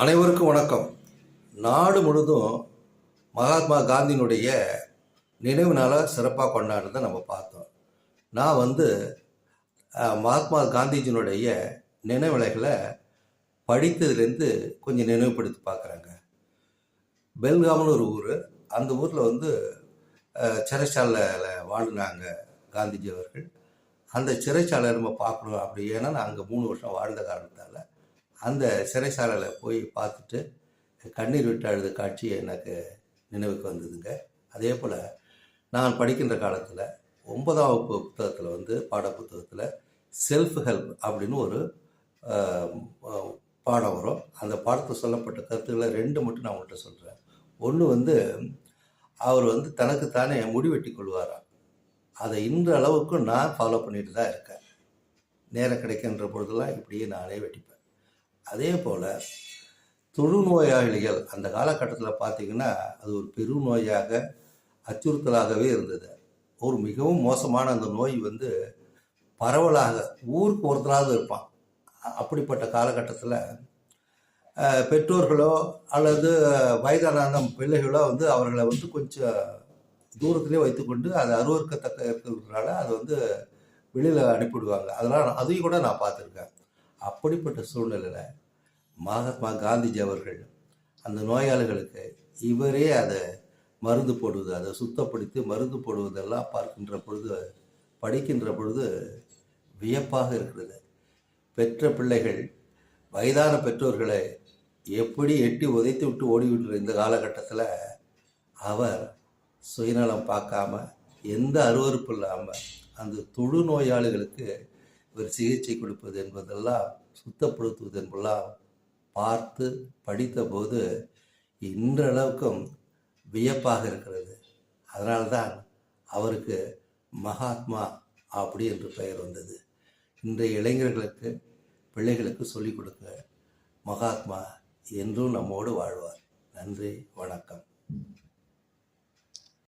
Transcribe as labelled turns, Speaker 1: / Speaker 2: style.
Speaker 1: அனைவருக்கும் வணக்கம். நாடு முழுதும் மகாத்மா காந்தியினுடைய நினைவு நாளாக சிறப்பாக கொண்டாடுறதை நம்ம பார்த்தோம். நான் வந்து மகாத்மா காந்திஜியினுடைய நினைவலைகளை படித்ததுலேருந்து கொஞ்சம் நினைவுபடுத்தி பார்க்குறேங்க. பெல்காம்னு ஒரு ஊர். அந்த ஊரில் வந்து சிறைச்சாலையில் வாழ்ந்தாங்க காந்திஜி அவர்கள். அந்த சிறைச்சாலை நம்ம பார்க்கணும் அப்படி. ஏன்னா நான் அங்கே மூணு வருஷம் வாழ்ந்த காரணத்தால் அந்த சிறைசாலையில் போய் பார்த்துட்டு கண்ணீர் விட்டு அழுத காட்சி எனக்கு நினைவுக்கு வந்ததுங்க. அதே போல் நான் படிக்கின்ற காலத்தில் ஒன்பதாம் வகுப்பு புத்தகத்தில் வந்து பாட புத்தகத்தில் செல்ஃப் ஹெல்ப் அப்படின்னு ஒரு பாடம் வரும். அந்த பாடத்தில் சொல்லப்பட்ட கருத்துக்களை ரெண்டு மட்டும் நான் உங்கள்கிட்ட சொல்கிறேன் ஒன்று வந்து அவர் வந்து தனக்குத்தானே முடிவெட்டி கொள்வாராம். அதை இன்ற அளவுக்கு நான் ஃபாலோ பண்ணிட்டு தான் இருக்கேன். நேரம் கிடைக்கின்ற பொழுதெல்லாம் இப்படியே நானே வெட்டிப்பேன். அதே போல் தொழுநோயாளிகள் அந்த காலகட்டத்தில் பார்த்தீங்கன்னா அது ஒரு பெருநோயாக அச்சுறுத்தலாகவே இருந்தது. ஒரு மிகவும் மோசமான அந்த நோய் வந்து பரவலாக ஊருக்கு ஒருத்தராவது இருப்பான். அப்படிப்பட்ட காலகட்டத்தில் பெற்றோர்களோ அல்லது வயதான அந்த பிள்ளைகளோ வந்து அவர்களை வந்து கொஞ்சம் தூரத்திலே வைத்துக்கொண்டு அது அருவறுக்கத்தக்க இருக்கிறதுனால அது வந்து வெளியில் அனுப்பிவிடுவாங்க. அதெல்லாம் அதையும் கூட நான் பார்த்துருக்கேன். அப்படிப்பட்ட சூழ்நிலையில் மகாத்மா காந்திஜி அவர்கள் அந்த நோயாளிகளுக்கு இவரே அதை மருந்து போடுவது அதை சுத்தப்படுத்தி மருந்து போடுவதெல்லாம் பார்க்கின்ற பொழுது படிக்கின்ற பொழுது வியப்பாக இருக்கிறது. பெற்ற பிள்ளைகள் வயதான பெற்றோர்களை எப்படி எட்டி உதைத்து விட்டு ஓடிவிட்டுற இந்த காலகட்டத்தில் அவர் சுயநலம் பார்க்காம எந்த அருவருப்பு இல்லாமல் அந்த தொழு நோயாளிகளுக்கு இவர் சிகிச்சை கொடுப்பது என்பதெல்லாம் சுத்தப்படுத்துவது என்பதெல்லாம் பார்த்து படித்தபோது இன்றளவுக்கும் வியப்பாக இருக்கிறது. அதனால்தான் அவருக்கு மகாத்மா அப்படி என்று பெயர் வந்தது. இன்றைய இளைஞர்களுக்கு பிள்ளைகளுக்கு சொல்லிக் கொடுக்க மகாத்மா என்றும் நம்மோடு வாழ்வார். நன்றி வணக்கம்.